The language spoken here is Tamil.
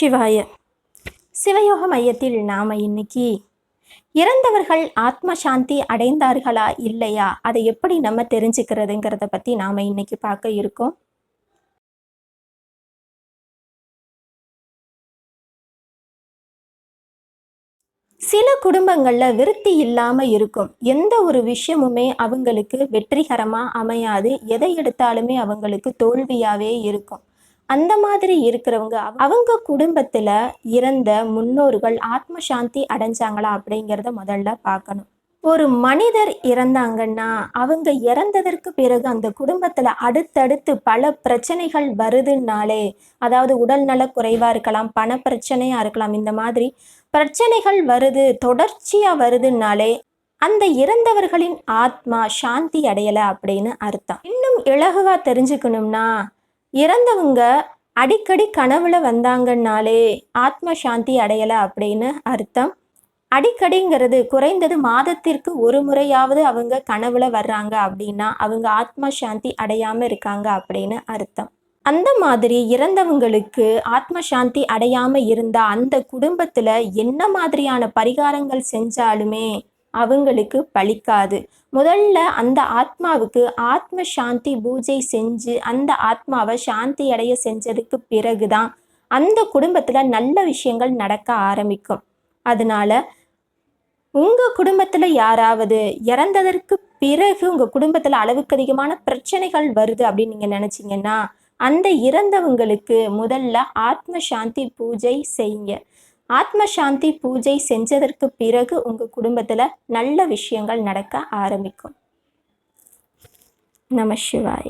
சிவாய. சிவயோக மையத்தில் நாம இன்னைக்கு இறந்தவர்கள் ஆத்ம சாந்தி அடைந்தார்களா இல்லையா? அதை எப்படி நம்ம தெரிஞ்சுக்கிறதுங்கிறத பத்தி நாம இன்னைக்கு பார்க்க இருக்கோம். சில குடும்பங்கள்ல விருத்தி இல்லாம இருக்கும். எந்த ஒரு விஷயமுமே அவங்களுக்கு வெற்றிகரமா அமையாது. எதை எடுத்தாலுமே அவங்களுக்கு தோல்வியாவே இருக்கும். அந்த மாதிரி இருக்கிறவங்க அவங்க குடும்பத்தில் இறந்த முன்னோர்கள் ஆத்ம சாந்தி அடைஞ்சாங்களா அப்படிங்கிறத முதல்ல பார்க்கணும். ஒரு மனிதர் இறந்தாங்கன்னா அவங்க இறந்ததற்கு பிறகு அந்த குடும்பத்தில் அடுத்தடுத்து பல பிரச்சனைகள் வருதுன்னாலே அதாவது உடல்நல குறைவாக இருக்கலாம் பண பிரச்சனையாக இருக்கலாம் இந்த மாதிரி பிரச்சனைகள் வருது தொடர்ச்சியாக வருதுன்னாலே அந்த இறந்தவர்களின் ஆத்மா சாந்தி அடையலை அப்படின்னு அர்த்தம். இன்னும் இலகுவாக தெரிஞ்சுக்கணும்னா இறந்தவங்க அடிக்கடி கனவுல வந்தாங்கன்னாலே ஆத்ம சாந்தி அடையலை அப்படின்னு அர்த்தம். அடிக்கடிங்கிறது குறைந்தது மாதத்திற்கு ஒரு முறையாவது அவங்க கனவுல வர்றாங்க அப்படின்னா அவங்க ஆத்ம சாந்தி அடையாம இருக்காங்க அப்படின்னு அர்த்தம். அந்த மாதிரி இறந்தவங்களுக்கு ஆத்ம சாந்தி அடையாம இருந்தா அந்த குடும்பத்துல என்ன மாதிரியான பரிகாரங்கள் செஞ்சாலுமே அவங்களுக்கு பலிக்காது முதல்ல அந்த ஆத்மாவுக்கு ஆத்ம சாந்தி பூஜை செஞ்சு அந்த ஆத்மாவை சாந்தி அடைய செஞ்சதுக்கு பிறகுதான் அந்த குடும்பத்தில் நல்ல விஷயங்கள் நடக்க ஆரம்பிக்கும். அதனால உங்கள் குடும்பத்தில் யாராவது இறந்ததற்கு பிறகு உங்கள் குடும்பத்தில் அளவுக்கு அதிகமான பிரச்சனைகள் வருது அப்படின்னு நீங்கள் நினச்சிங்கன்னா அந்த இறந்தவங்களுக்கு முதல்ல ஆத்ம சாந்தி பூஜை செய்யுங்க. ஆத்ம சாந்தி பூஜை செஞ்சதற்கு பிறகு உங்கள் குடும்பத்தில் நல்ல விஷயங்கள் நடக்க ஆரம்பிக்கும். நம சிவாய.